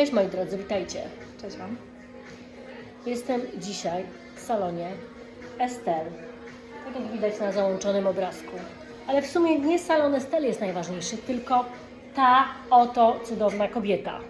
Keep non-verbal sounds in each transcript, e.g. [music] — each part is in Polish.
Cześć moi drodzy, witajcie. Cześć Wam. Jestem dzisiaj w salonie Estel. Tak jak widać na załączonym obrazku. Ale w sumie nie salon Estel jest najważniejszy, tylko ta oto cudowna kobieta.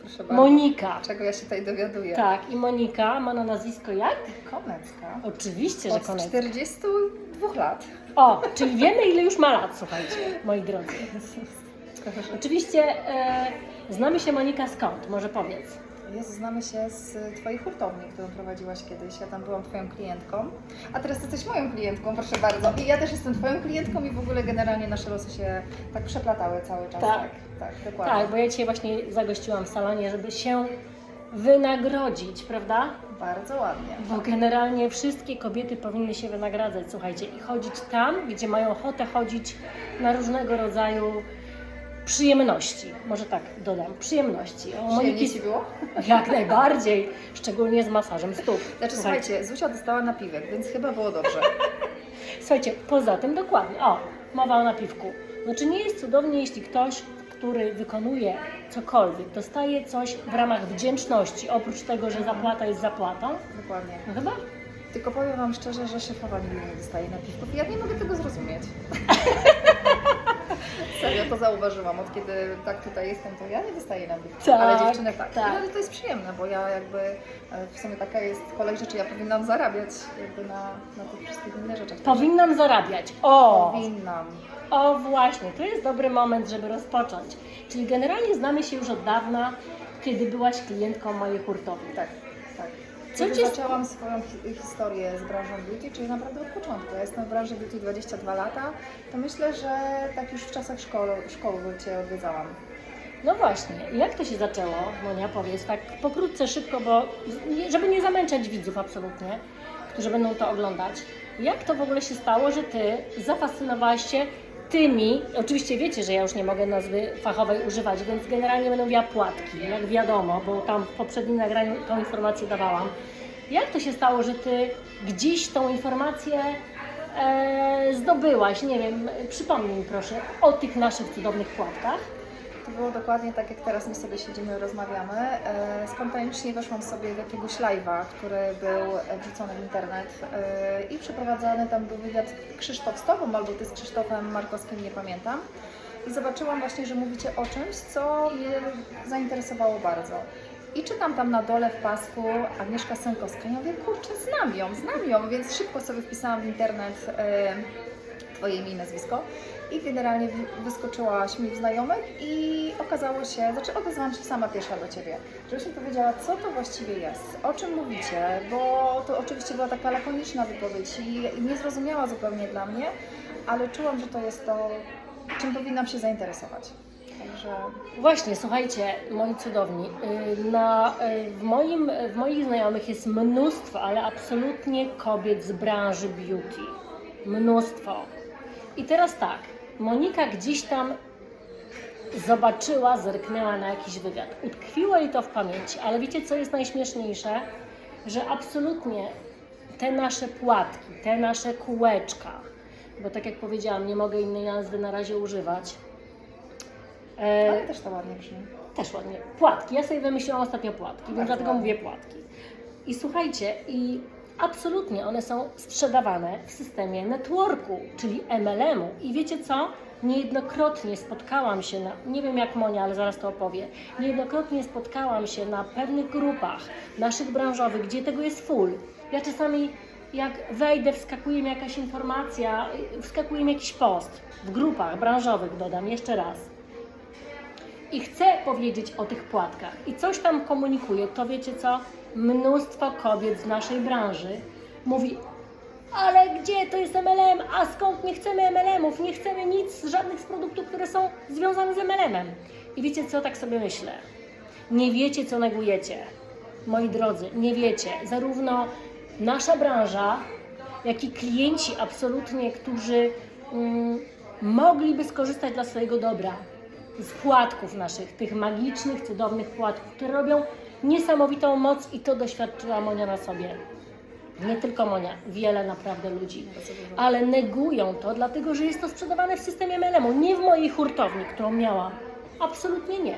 Proszę bardzo. Monika. Czego ja się tutaj dowiaduję? Tak, i Monika ma na nazwisko jak? Konecka. Oczywiście, że Od Konecka. 42 lat. O, czyli wiemy ile już ma lat, słuchajcie, moi drodzy. Oczywiście e, znamy się Monika skąd? Może powiedz. Jezu, znamy się z Twojej hurtowni, którą prowadziłaś kiedyś. Ja tam byłam Twoją klientką. A teraz jesteś moją klientką, proszę bardzo. I ja też jestem Twoją klientką i w ogóle generalnie nasze losy się tak przeplatały cały czas. Tak. Tak, tak dokładnie. Tak, bo ja dzisiaj właśnie zagościłam w salonie, żeby się wynagrodzić, prawda? Bardzo ładnie. Bo generalnie wszystkie kobiety powinny się wynagradzać, słuchajcie, i chodzić tam, gdzie mają ochotę chodzić na różnego rodzaju przyjemności. Może tak dodam, przyjemności. O, Ci było? [laughs] jak najbardziej, szczególnie z masażem stóp. Znaczy, Słuchajcie, słuchajcie, Zuzia dostała napiwek, więc chyba było dobrze. [laughs] Słuchajcie, poza tym dokładnie, o, mowa o napiwku. Znaczy nie jest cudownie, jeśli ktoś, który wykonuje cokolwiek, dostaje coś w ramach wdzięczności, oprócz tego, że zapłata jest zapłatą, Dokładnie. no chyba? Tylko powiem Wam szczerze, że szefowa nigdy nie dostaje napiwków ja nie mogę tego zrozumieć. [laughs] Serio, to zauważyłam. Od kiedy tak tutaj jestem, to ja nie dostaję napiwków, Tak, ale dziewczyny tak. tak. Ale to jest przyjemne, bo ja jakby e, w sumie taka jest kolej rzeczy, ja powinnam zarabiać jakby na, na tych wszystkich innych rzeczach. Powinnam zarabiać. O! Powinnam. O właśnie, to jest dobry moment, żeby rozpocząć. Czyli generalnie znamy się już od dawna, kiedy byłaś klientką mojej hurtowni. Tak. Co Kiedy cię- zaczęłam swoją hi- historię z branżą beauty, czyli naprawdę od początku. Ja jestem w branży beauty 22 lata, to myślę, że tak już w czasach szkoły, szkoły Cię odwiedzałam. No właśnie, jak to się zaczęło, Monia, powiedz, tak pokrótce, szybko, bo żeby nie zamęczać widzów absolutnie, którzy będą to oglądać. Jak to w ogóle się stało, że Ty zafascynowałaś się tymi, oczywiście wiecie, że ja już nie mogę nazwy fachowej używać, więc generalnie będą mówiła płatki, jak wiadomo, bo tam w poprzednim nagraniu tą informację dawałam. Jak to się stało, że Ty gdzieś tą informację e, zdobyłaś? Nie wiem, przypomnij mi proszę o tych naszych cudownych płatkach. Było dokładnie tak, jak teraz my sobie siedzimy rozmawiamy. E, Spontanicznie weszłam sobie w jakiegoś live'a, który był wrzucony w internet e, i przeprowadzany tam był wywiad Krzysztof z Tobą albo Ty z Krzysztofem Markowskim, nie pamiętam. I zobaczyłam właśnie, że mówicie o czymś, co mnie zainteresowało bardzo. I czytam tam na dole w pasku Agnieszka Sękowska. Ja mówię, kurczę, znam ją, znam ją, więc szybko sobie wpisałam w internet e, Twoje imię i nazwisko. I generalnie wy- wyskoczyłaś mi w znajomych i okazało się, znaczy odezwałam się sama pierwsza do Ciebie, żebyś mi powiedziała, co to właściwie jest, o czym mówicie, bo to oczywiście była taka lakoniczna wypowiedź i i niezrozumiała zupełnie dla mnie, ale czułam, że to jest to, czym powinnam się zainteresować. Także Właśnie, słuchajcie, moi cudowni, y, na, y, w, moim, w moich znajomych jest mnóstwo, ale absolutnie kobiet z branży beauty. Mnóstwo. I teraz tak, Monika gdzieś tam zobaczyła, zerknęła na jakiś wywiad. Utkwiło jej to w pamięci, ale wiecie co jest najśmieszniejsze? Że absolutnie te nasze płatki, te nasze kółeczka, bo tak jak powiedziałam, nie mogę innej nazwy na razie używać. E, ale też to ładnie brzmi. też ładnie. Płatki. Ja sobie wymyśliłam ostatnio płatki, więc dlatego ładnie. mówię płatki. I słuchajcie, i absolutnie one są sprzedawane w systemie networku, czyli MLM-u. I wiecie co? Niejednokrotnie spotkałam się na, nie wiem jak Monia, ale zaraz to opowie, niejednokrotnie spotkałam się na pewnych grupach naszych branżowych, gdzie tego jest full. Ja czasami jak wejdę, wskakuje mi jakaś informacja, wskakuje mi jakiś post w grupach branżowych, dodam jeszcze raz i chcę powiedzieć o tych płatkach i coś tam komunikuję, to wiecie co? Mnóstwo kobiet z naszej branży mówi, ale gdzie to jest MLM? A skąd nie chcemy MLM-ów? Nie chcemy nic, żadnych z produktów, które są związane z MLM-em. I wiecie co? Tak sobie myślę. Nie wiecie, co negujecie. Moi drodzy, nie wiecie. Zarówno nasza branża, jak i klienci absolutnie, którzy mm, mogliby skorzystać dla swojego dobra z płatków naszych, tych magicznych, cudownych płatków, które robią niesamowitą moc i to doświadczyła Monia na sobie. Nie tylko Monia, wiele naprawdę ludzi. Ale negują to, dlatego że jest to sprzedawane w systemie MLM-u, nie w mojej hurtowni, którą miałam. Absolutnie nie.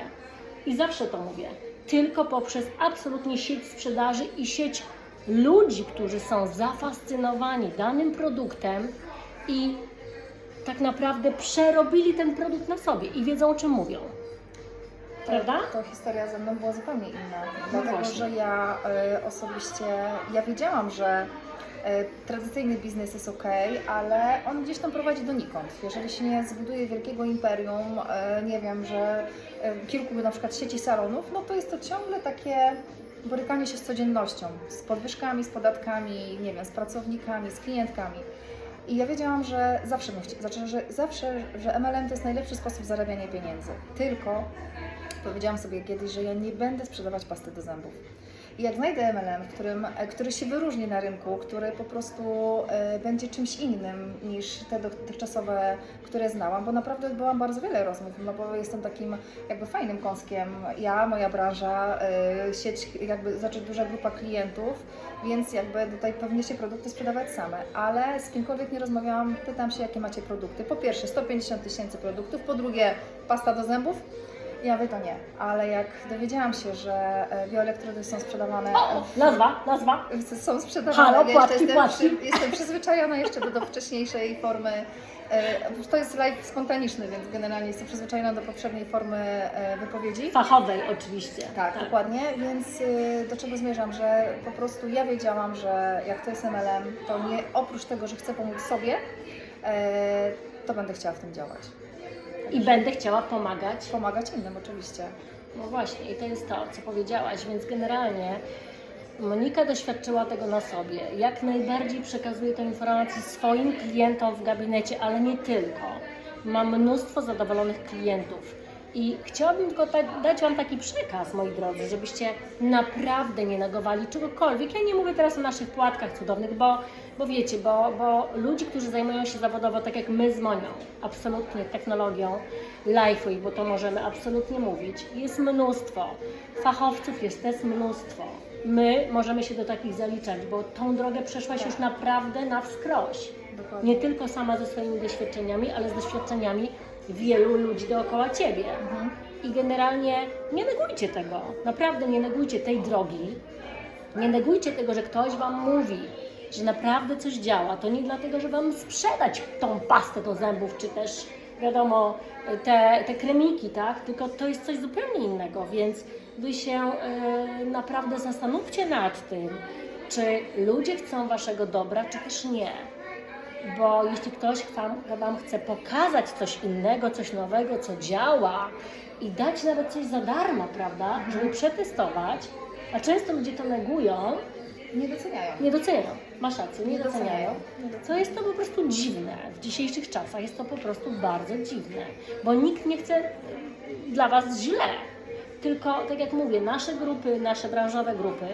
I zawsze to mówię. Tylko poprzez absolutnie sieć sprzedaży i sieć ludzi, którzy są zafascynowani danym produktem i tak naprawdę przerobili ten produkt na sobie i wiedzą o czym mówią. Prawda? To historia ze mną była zupełnie inna. Dlatego, właśnie. że ja e, osobiście, ja wiedziałam, że e, tradycyjny biznes jest ok, ale on gdzieś tam prowadzi donikąd. Jeżeli się nie zbuduje wielkiego imperium, e, nie wiem, że kilku na przykład sieci salonów, no to jest to ciągle takie borykanie się z codziennością, z podwyżkami, z podatkami, nie wiem, z pracownikami, z klientkami. I ja wiedziałam, że zawsze, znaczy, że zawsze, że MLM to jest najlepszy sposób zarabiania pieniędzy. Tylko powiedziałam sobie kiedyś, że ja nie będę sprzedawać pasty do zębów. I jak znajdę MLM, którym, e, który się wyróżni na rynku, który po prostu e, będzie czymś innym niż te dotychczasowe, które znałam, bo naprawdę byłam bardzo wiele rozmów, no bo jestem takim jakby fajnym kąskiem. Ja, moja branża, e, sieć, jakby znaczy duża grupa klientów, więc jakby tutaj pewnie się produkty sprzedawać same, ale z kimkolwiek nie rozmawiałam, pytam się, jakie macie produkty. Po pierwsze 150 tysięcy produktów, po drugie pasta do zębów, ja mówię to nie, ale jak dowiedziałam się, że e, bioelektrody są sprzedawane O, w nazwa, nazwa. są sprzedawane. Halo, płatki, jestem, płatki. przy- jestem przyzwyczajona jeszcze do, do wcześniejszej formy. e, To jest live spontaniczny, więc generalnie jestem przyzwyczajona do poprzedniej formy e, wypowiedzi. Fachowej oczywiście. Tak, dokładnie, więc do czego zmierzam, że po prostu ja wiedziałam, że jak to jest MLM, to nie oprócz tego, że chcę pomóc sobie, to będę chciała w tym działać. I będę chciała pomagać Pomagać innym oczywiście. No właśnie, i to jest to, co powiedziałaś, więc generalnie Monika doświadczyła tego na sobie. Jak najbardziej przekazuje tę informację swoim klientom w gabinecie, ale nie tylko. Mam mnóstwo zadowolonych klientów. I chciałabym tylko dać Wam taki przekaz, moi drodzy, żebyście naprawdę nie negowali czegokolwiek. Ja nie mówię teraz o naszych płatkach cudownych, bo, bo wiecie, bo, bo ludzi, którzy zajmują się zawodowo, tak jak my z Monią, absolutnie technologią, life'u, bo to możemy absolutnie mówić, jest mnóstwo. Fachowców jest też mnóstwo. My możemy się do takich zaliczać, bo tą drogę przeszłaś już naprawdę na wskroś. Nie tylko sama ze swoimi doświadczeniami, ale z doświadczeniami wielu ludzi dookoła Ciebie. Mhm. I generalnie nie negujcie tego. Naprawdę nie negujcie tej drogi. Nie negujcie tego, że ktoś Wam mówi, że naprawdę coś działa. To nie dlatego, że Wam sprzedać tą pastę do zębów, czy też wiadomo, te, te kremiki, tak? Tylko to jest coś zupełnie innego, więc Wy się e, naprawdę zastanówcie nad tym, czy ludzie chcą Waszego dobra, czy też nie. Bo jeśli ktoś wam, wam chce pokazać coś innego, coś nowego, co działa i dać nawet coś za darmo, prawda, żeby przetestować, a często ludzie to negują, Nie doceniają. nie doceniają. Masz rację, nie, Nie doceniają. doceniają. To jest to po prostu dziwne. W dzisiejszych czasach jest to po prostu bardzo dziwne, bo nikt nie chce y, dla Was źle. Tylko, tak jak mówię, nasze grupy, nasze branżowe grupy,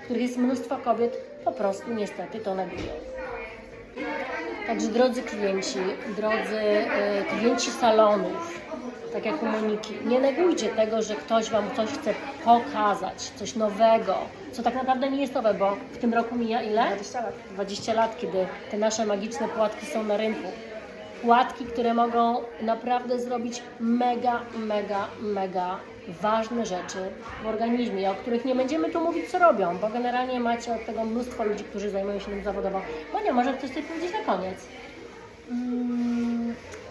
w których jest mnóstwo kobiet, po prostu niestety to negują. Także drodzy klienci, drodzy e, klienci salonów, tak jak u Moniki, nie negujcie tego, że ktoś Wam coś chce pokazać, coś nowego, co tak naprawdę nie jest nowe, bo w tym roku mija ile? 20 lat. 20 lat, kiedy te nasze magiczne płatki są na rynku. Płatki, które mogą naprawdę zrobić mega, mega, mega ważne rzeczy w organizmie, o których nie będziemy tu mówić, co robią, bo generalnie macie od tego mnóstwo ludzi, którzy zajmują się tym zawodowo. Bo nie, może ktoś coś powiedzieć na koniec. Mm,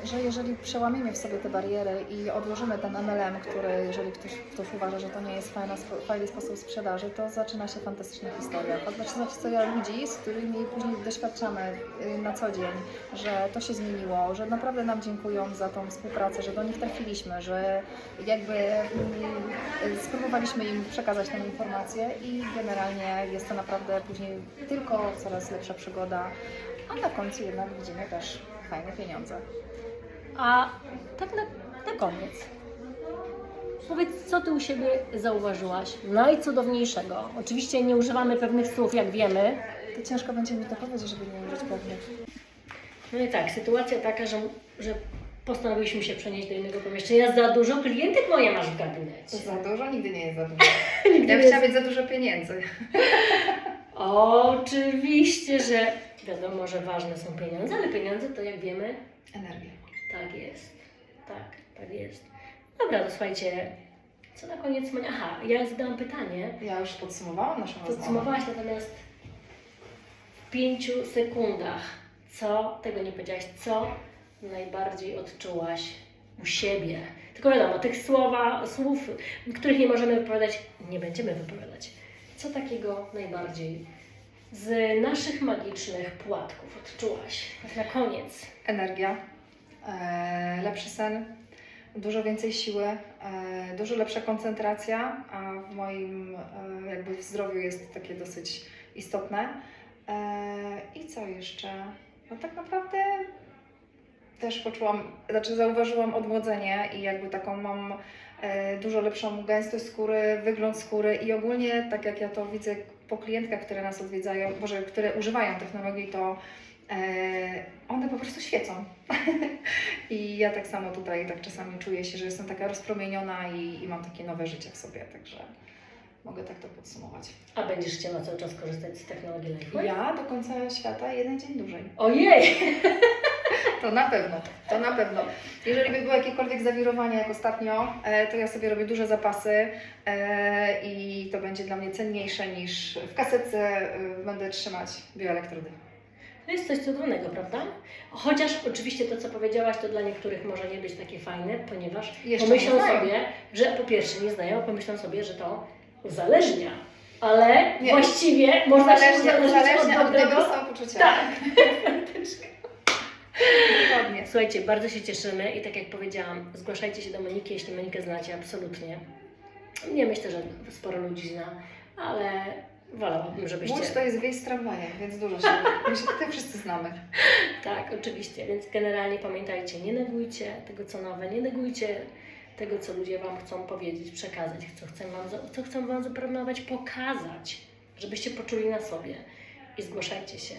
że jeżeli przełamiemy w sobie te bariery i odłożymy ten MLM, który jeżeli ktoś, ktoś uważa, że to nie jest fajna, fajny sposób sprzedaży, to zaczyna się fantastyczna historia. Fantastyczna historia ludzi, z którymi później doświadczamy y, na co dzień, że to się zmieniło, że naprawdę nam dziękują za tą współpracę, że do nich trafiliśmy, że jakby mm, spróbowaliśmy im przekazać tę informację i generalnie jest to naprawdę później tylko coraz lepsza przygoda, a na końcu jednak widzimy też fajne pieniądze. A tak na, na koniec. Powiedz, co Ty u siebie zauważyłaś najcudowniejszego? Oczywiście nie używamy pewnych słów, jak wiemy, To ciężko będzie mi to powiedzieć, żeby nie użyć pewnych. No i tak, sytuacja taka, że, że postanowiliśmy się przenieść do innego pomieszczenia. Za dużo klientek moje masz w gabinecie. Za dużo nigdy nie jest za dużo. [laughs] Nigdy Ja nie chciałam jest- mieć za dużo pieniędzy. [laughs] Oczywiście, że wiadomo, że ważne są pieniądze, ale pieniądze to jak wiemy, Energię. Tak jest. Tak, tak jest. Dobra, to słuchajcie, Co na koniec? Aha, ja zadałam pytanie. Ja już podsumowałam naszą rozmowę. Podsumowałaś natomiast w pięciu sekundach, co, tego nie powiedziałaś, co najbardziej odczułaś u siebie. Tylko wiadomo, tych słowa, słów, których nie możemy wypowiadać, nie będziemy wypowiadać. Co takiego najbardziej z naszych magicznych płatków odczułaś? Na koniec. Energia, lepszy sen, dużo więcej siły, e, dużo lepsza koncentracja, a w moim e, jakby w zdrowiu jest takie dosyć istotne. E, I co jeszcze? No tak naprawdę też poczułam, znaczy zauważyłam odmłodzenie i jakby taką mam e, dużo lepszą gęstość skóry, wygląd skóry i ogólnie tak jak ja to widzę po klientkach, które nas odwiedzają, może które używają technologii, to e, one po prostu świecą. [laughs] I ja tak samo tutaj tak czasami czuję się, że jestem taka rozpromieniona i, i mam takie nowe życie w sobie, także mogę tak to podsumować. A będziesz chciała cały czas korzystać z technologii Lifeway? Ja do końca świata jeden dzień dłużej. Ojej! [laughs] To na pewno, to na pewno. Jeżeli by było jakiekolwiek zawirowanie jak ostatnio, e, to ja sobie robię duże zapasy e, i to będzie dla mnie cenniejsze niż w kasetce e, będę trzymać bioelektrody. To jest coś cudownego, prawda? Chociaż oczywiście to, co powiedziałaś, to dla niektórych może nie być takie fajne, ponieważ Jeszcze pomyślą nie znają. sobie, że po pierwsze nie znają, pomyślą sobie, że to uzależnia. Ale Nie. właściwie można się Uzależnia, uzależnić od od tego dobrego. samopoczucia. Tak. Dokładnie. Słuchajcie, bardzo się cieszymy i tak jak powiedziałam, zgłaszajcie się do Moniki, jeśli Monikę znacie, absolutnie. Nie myślę, że sporo ludzi zna, ale wolałabym, żebyście... Łódź to jest wieś z tramwajem, więc dużo się, [laughs] my się tutaj wszyscy znamy. Tak, oczywiście, więc generalnie pamiętajcie, nie negujcie tego, co nowe, nie negujcie tego, co ludzie Wam chcą powiedzieć, przekazać, co chcą Wam, co chcą wam zaproponować, pokazać, żebyście poczuli na sobie i zgłaszajcie się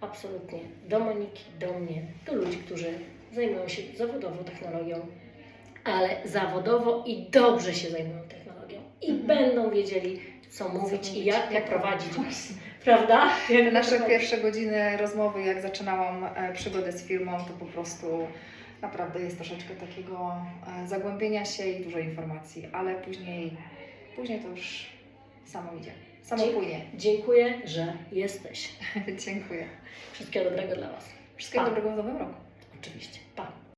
absolutnie do Moniki, do mnie, do ludzi, którzy zajmują się zawodowo technologią, ale zawodowo i dobrze się zajmują technologią i Mhm. będą wiedzieli, co mówić i jak jak. Was. Prawda? Te nasze pierwsze godziny rozmowy, jak zaczynałam e, przygodę z firmą, to po prostu naprawdę jest troszeczkę takiego e, zagłębienia się i dużo informacji, ale później, później to już samo idzie, samo Dzie- płynie. Dziękuję, że jesteś. [laughs] Dziękuję. Wszystkiego dobrego dla Was. Wszystkiego Pa. dobrego w nowym roku. Oczywiście. Pa.